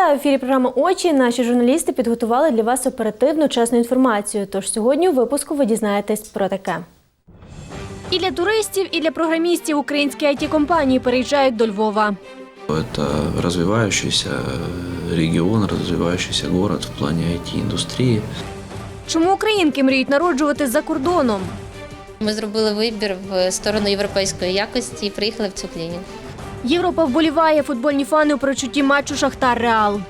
Вітаю в ефірі програми Очі. Наші журналісти підготували для вас оперативну чесну інформацію. Тож сьогодні у випуску ви дізнаєтесь про таке. І для туристів, і для програмістів українські it компанії переїжджають до Львова. Это развивающийся регион, развивающийся город в плане IT-индустрии. Чому українки мріють народжувати за кордоном? Ми зробили вибір в сторону європейської якості і приїхали в цю клініку. Європа вболіває футбольні фани у прочутті матчу Шахтар Реал.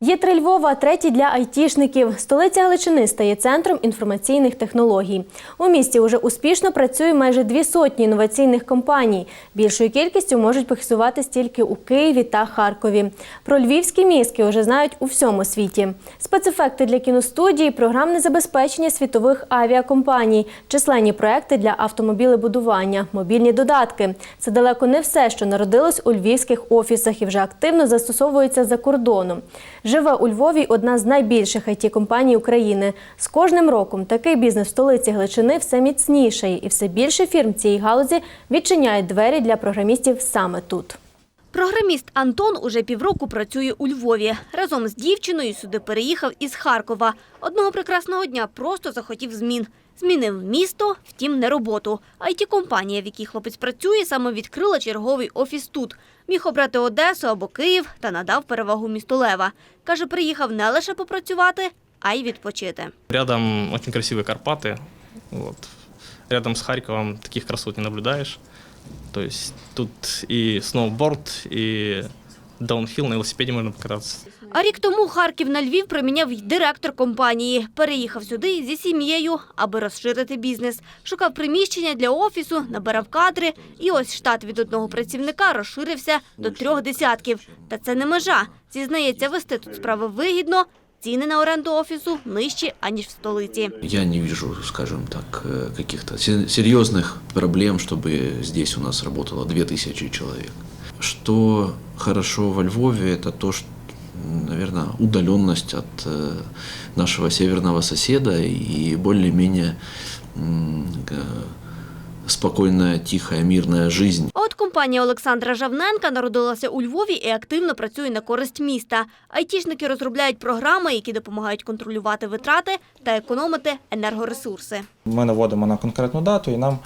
Є три Львова, третій для айтішників. Столиця Галичини стає центром інформаційних технологій. У місті уже успішно працює майже дві сотні інноваційних компаній. Більшою кількістю можуть похизуватись тільки у Києві та Харкові. Про львівські мізки вже знають у всьому світі. Спецефекти для кіностудії, програмне забезпечення світових авіакомпаній, численні проекти для автомобілебудування, мобільні додатки. Це далеко не все, що народилось у львівських офісах і вже активно застосовується за кордоном. Живе у Львові одна з найбільших it компаній України. З кожним роком такий бізнес столиці Гличини все міцніший, і все більше фірм цієї галузі відчиняють двері для програмістів саме тут. Програміст Антон уже півроку працює у Львові. Разом з дівчиною сюди переїхав із Харкова. Одного прекрасного дня просто захотів змін. Змінив місто, втім, не роботу. it компанія в якій хлопець працює, саме відкрила черговий офіс тут. Міг обрати Одесу або Київ та надав перевагу місту Лева. Каже, приїхав не лише попрацювати, а й відпочити. Рядом очень красивые Карпаты. Вот. Рядом с Харьковом таких красот не наблюдаешь. То есть тут и сноуборд, и даунхилл, на велосипеде можно покататься. А рік тому Харків на Львів проміняв директор компанії. Переїхав сюди зі сім'єю, аби розширити бізнес. Шукав приміщення для офісу, набирав кадри. І ось штат від одного працівника розширився до трьох десятків. Та це не межа. Зізнається, вести тут справи вигідно. Ціни на оренду офісу нижчі, аніж в столиці. Я не вижу, скажем так, э, каких-то се- серьезных проблем, чтобы здесь у нас работало 2000 человек. Что хорошо во Львове, это то, что, наверное, удаленность от э, нашего северного соседа и более-менее м, г- спокойная, тихая, мирная жизнь. А От компанія Олександра Жавненка народилася у Львові і активно працює на користь міста. Айтішники розробляють програми, які допомагають контролювати витрати та економити енергоресурси. Ми наводимо на конкретну дату і нам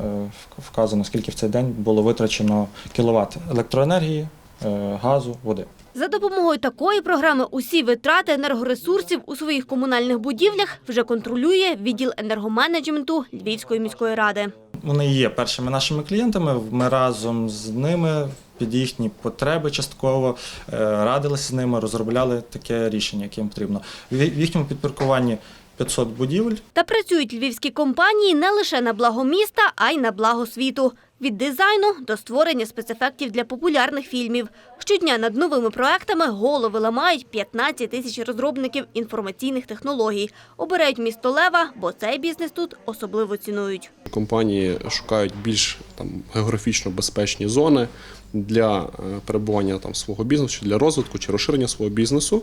е, вказано, скільки в цей день було витрачено кіловат електроенергії, е, газу, води. За допомогою такої програми усі витрати енергоресурсів у своїх комунальних будівлях вже контролює відділ енергоменеджменту Львівської міської ради. Вони є першими нашими клієнтами. Ми разом з ними під їхні потреби частково е, радилися з ними, розробляли таке рішення, яке їм потрібно. В їхньому підпорядкуванні 500 будівель. Та працюють львівські компанії не лише на благо міста, а й на благо світу. Від дизайну до створення спецефектів для популярних фільмів. Щодня над новими проектами голови ламають 15 тисяч розробників інформаційних технологій. Обирають місто Лева, бо цей бізнес тут особливо цінують. Компанії шукають більш там географічно безпечні зони для е, перебування там свого бізнесу, чи для розвитку чи розширення свого бізнесу,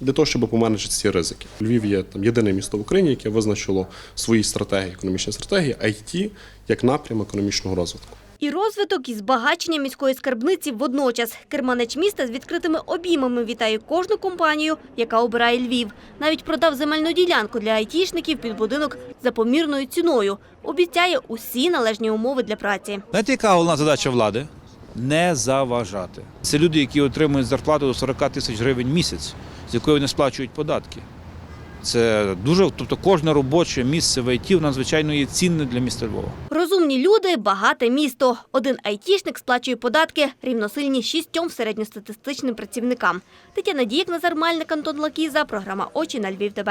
для того, щоб поменшити ці ризики. Львів є там єдине місто в Україні, яке визначило свої стратегії, економічні стратегії, IT як напрям економічного розвитку. І розвиток, і збагачення міської скарбниці водночас. Керманич міста з відкритими обіймами вітає кожну компанію, яка обирає Львів. Навіть продав земельну ділянку для айтішників під будинок за помірною ціною. Обіцяє усі належні умови для праці. Знаєте, яка головна задача влади? Не заважати. Це люди, які отримують зарплату до 40 тисяч гривень місяць, з якої вони сплачують податки. Це дуже, тобто кожне робоче місце в ІТ надзвичайно є цінне для міста Львова. Розумні люди, багате місто. Один айтішник сплачує податки рівносильні шістьом середньостатистичним працівникам. Тетяна Дієк, Назар Мальник, Антон Лакіза, програма «Очі на Львів ТВ».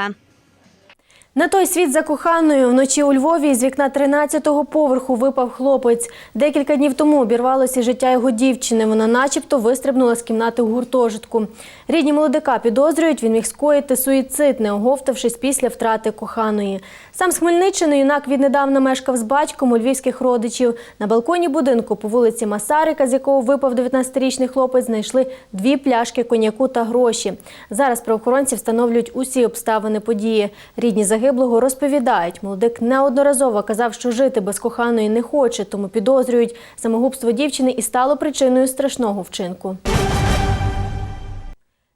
На той світ за коханою вночі у Львові з вікна 13-го поверху випав хлопець. Декілька днів тому обірвалося життя його дівчини. Вона начебто вистрибнула з кімнати у гуртожитку. Рідні молодика підозрюють, він міг скоїти суїцид, не оговтавшись після втрати коханої. Сам з Хмельниччини юнак віднедавна мешкав з батьком у львівських родичів. На балконі будинку по вулиці Масарика, з якого випав 19-річний хлопець, знайшли дві пляшки коньяку та гроші. Зараз правоохоронці встановлюють усі обставини події. Рідні загиблих загиблого розповідають, молодик неодноразово казав, що жити без коханої не хоче, тому підозрюють самогубство дівчини і стало причиною страшного вчинку.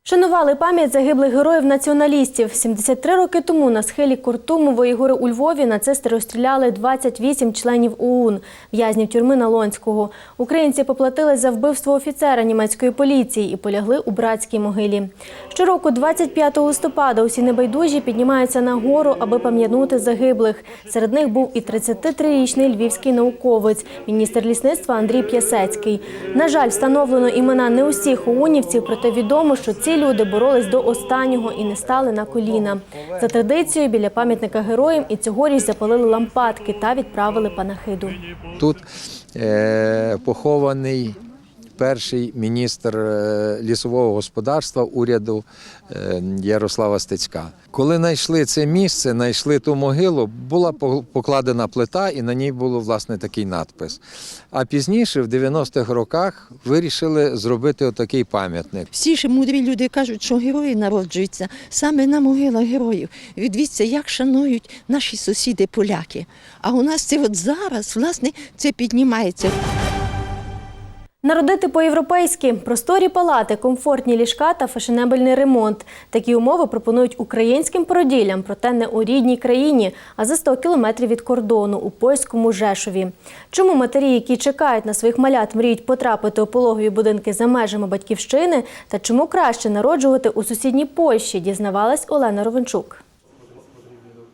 Шанували пам'ять загиблих героїв націоналістів. 73 роки тому на схилі Куртумової гори у Львові нацисти розстріляли 28 членів ОУН, в'язнів тюрми Налонського. Українці поплатились за вбивство офіцера німецької поліції і полягли у братській могилі. Щороку, 25 листопада, усі небайдужі піднімаються на гору, аби пам'ятнути загиблих. Серед них був і 33-річний львівський науковець, міністр лісництва Андрій П'ясецький. На жаль, встановлено імена не усіх оунівців, проте відомо, що ці люди боролись до останнього і не стали на коліна. За традицією, біля пам'ятника героям і цьогоріч запалили лампадки та відправили панахиду. Тут е, похований перший міністр е, лісового господарства уряду е, Ярослава Стецька. Коли знайшли це місце, знайшли ту могилу, була по- покладена плита, і на ній був власне такий надпис. А пізніше, в 90-х роках, вирішили зробити отакий пам'ятник. Всі ж мудрі люди кажуть, що герої народжуються саме на могилах героїв. Відвіться, як шанують наші сусіди поляки. А у нас це от зараз, власне, це піднімається. Народити по-європейськи просторі палати, комфортні ліжка та фешенебельний ремонт. Такі умови пропонують українським породіллям, проте не у рідній країні, а за 100 кілометрів від кордону у польському Жешові. Чому матері, які чекають на своїх малят, мріють потрапити у пологові будинки за межами батьківщини, та чому краще народжувати у сусідній Польщі, дізнавалась Олена Ровенчук.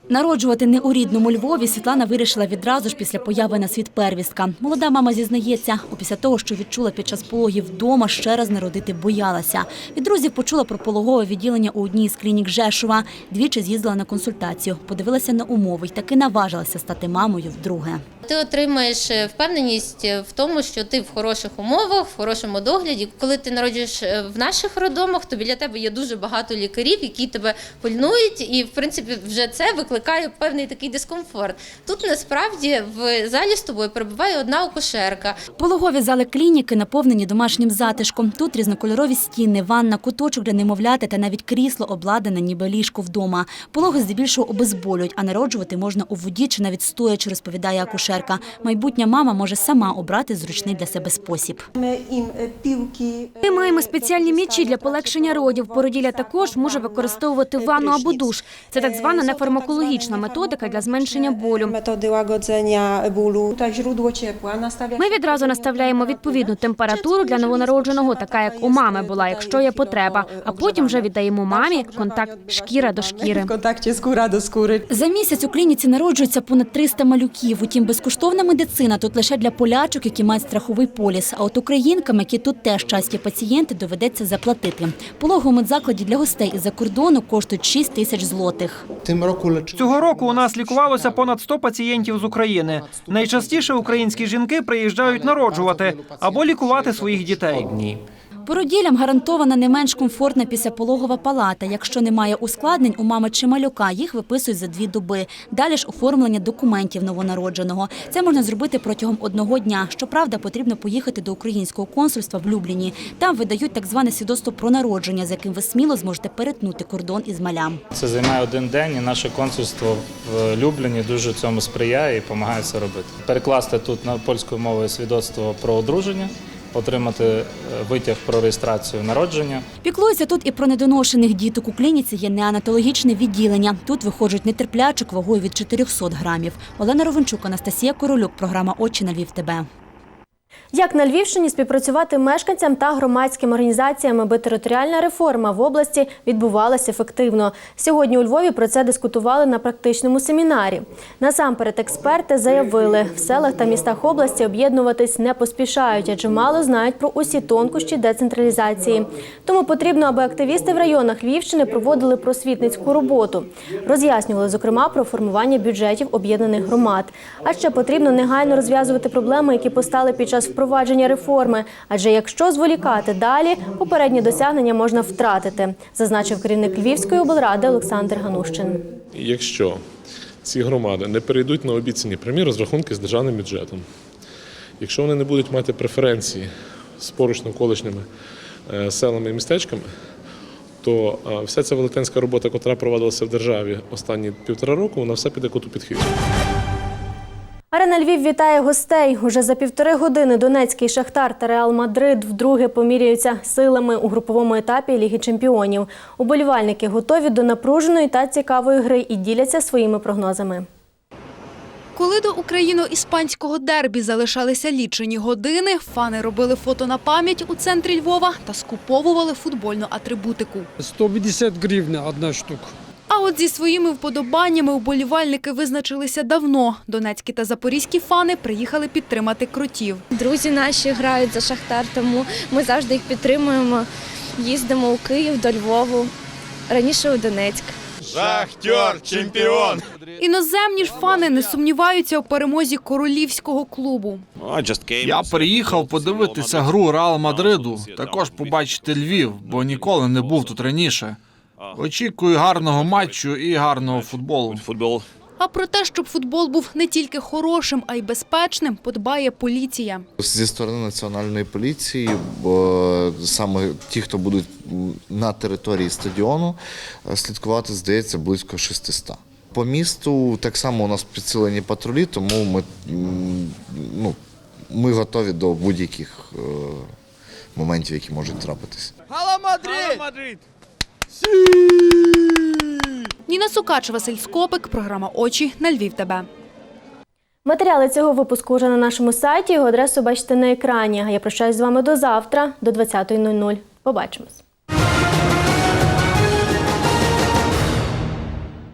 Народжувати не у рідному Львові Світлана вирішила відразу ж після появи на світ первістка. Молода мама зізнається, після того, що відчула під час пологів вдома, ще раз народити боялася. Від друзів почула про пологове відділення у одній з клінік Жешова. Двічі з'їздила на консультацію, подивилася на умови й таки наважилася стати мамою вдруге. Ти отримаєш е, впевненість в тому, що ти в хороших умовах, в хорошому догляді. Коли ти народжуєш е, в наших роддомах, то біля тебе є дуже багато лікарів, які тебе пильнують, і в принципі вже це викликає певний такий дискомфорт. Тут насправді в залі з тобою перебуває одна акушерка. Пологові зали клініки наповнені домашнім затишком. Тут різнокольорові стіни, ванна, куточок для немовляти та навіть крісло обладнане ніби ліжко вдома. Пологи здебільшого обезболюють, а народжувати можна у воді чи навіть стоячи, розповідає акушерка. Майбутня мама може сама обрати зручний для себе спосіб. Ми маємо спеціальні м'ячі для полегшення родів. Породілля також може використовувати ванну або душ. Це так звана нефармакологічна методика для зменшення болю. Методи лагодження болю та ciepła nastawiać. Ми відразу наставляємо відповідну температуру для новонародженого, така як у мами була, якщо є потреба. А потім вже віддаємо мамі контакт шкіра до шкіри. W kontakcie skóra do skóry. За місяць у клініці народжується понад 300 малюків. Утім, безкоштовна медицина тут лише для полячок, які мають страховий поліс. А от українкам, які тут теж часті пацієнти, доведеться заплатити. Пологи у медзакладі для гостей із-за кордону коштують 6 тисяч злотих. Цього року у нас лікувалося понад 100 пацієнтів з України. Найчастіше українські жінки приїжджають народжувати або лікувати своїх дітей. Породілям гарантована не менш комфортна післяпологова палата. Якщо немає ускладнень у мами чи малюка, їх виписують за дві доби. Далі ж оформлення документів новонародженого. Це можна зробити протягом одного дня. Щоправда, потрібно поїхати до українського консульства в Любліні. Там видають так зване свідоцтво про народження, з яким ви сміло зможете перетнути кордон із малям. Це займає один день, і наше консульство в Любліні дуже цьому сприяє і допомагає це робити. Перекласти тут на польською мовою свідоцтво про одруження, отримати е, витяг про реєстрацію народження. Піклується тут і про недоношених діток. У клініці є неанатологічне відділення. Тут виходжуть нетерплячок вагою від 400 грамів. Олена Ровенчук, Анастасія Королюк, програма «Очі на Львів ТБ». Як на Львівщині співпрацювати мешканцям та громадським організаціям, аби територіальна реформа в області відбувалася ефективно? Сьогодні у Львові про це дискутували на практичному семінарі. Насамперед, експерти заявили, в селах та містах області об'єднуватись не поспішають, адже мало знають про усі тонкощі децентралізації. Тому потрібно, аби активісти в районах Львівщини проводили просвітницьку роботу. Роз'яснювали, зокрема, про формування бюджетів об'єднаних громад. А ще потрібно негайно розв'язувати проблеми, які постали під час впровадження реформи. Адже якщо зволікати далі, попередні досягнення можна втратити, зазначив керівник Львівської облради Олександр Ганущин. Якщо ці громади не перейдуть на обіцяні прямі розрахунки з державним бюджетом, якщо вони не будуть мати преференції з поруч навколишніми е, селами і містечками, то е, вся ця велетенська робота, яка проводилася в державі останні півтора року, вона все піде коту під хвіст. Арена Львів вітає гостей. Уже за півтори години Донецький Шахтар та Реал Мадрид вдруге поміряються силами у груповому етапі Ліги Чемпіонів. Уболівальники готові до напруженої та цікавої гри і діляться своїми прогнозами. Коли до україно-іспанського дербі залишалися лічені години, фани робили фото на пам'ять у центрі Львова та скуповували футбольну атрибутику. 150 гривень одна штука. От зі своїми вподобаннями уболівальники визначилися давно. Донецькі та запорізькі фани приїхали підтримати кротів. Друзі наші грають за Шахтар, тому ми завжди їх підтримуємо. Їздимо у Київ до Львову, раніше у Донецьк. Шахтер чемпіон! Іноземні ж фани не сумніваються у перемозі королівського клубу. Я приїхав подивитися гру Реал Мадриду, також побачити Львів, бо ніколи не був тут раніше. Очікую гарного матчу і гарного футболу. А про те, щоб футбол був не тільки хорошим, а й безпечним, подбає поліція. Зі сторони національної поліції, бо саме ті, хто будуть на території стадіону, слідкувати, здається, близько 600. По місту так само у нас підсилені патрулі, тому ми, ну, ми готові до будь-яких е, моментів, які можуть трапитися. Гала Мадрид! Ніна Сукач, Василь Скопик, програма Очі на Львів. ТБ. Матеріали цього випуску вже на нашому сайті. Його адресу бачите на екрані. А я прощаюсь з вами до завтра, до 20.00. Побачимось.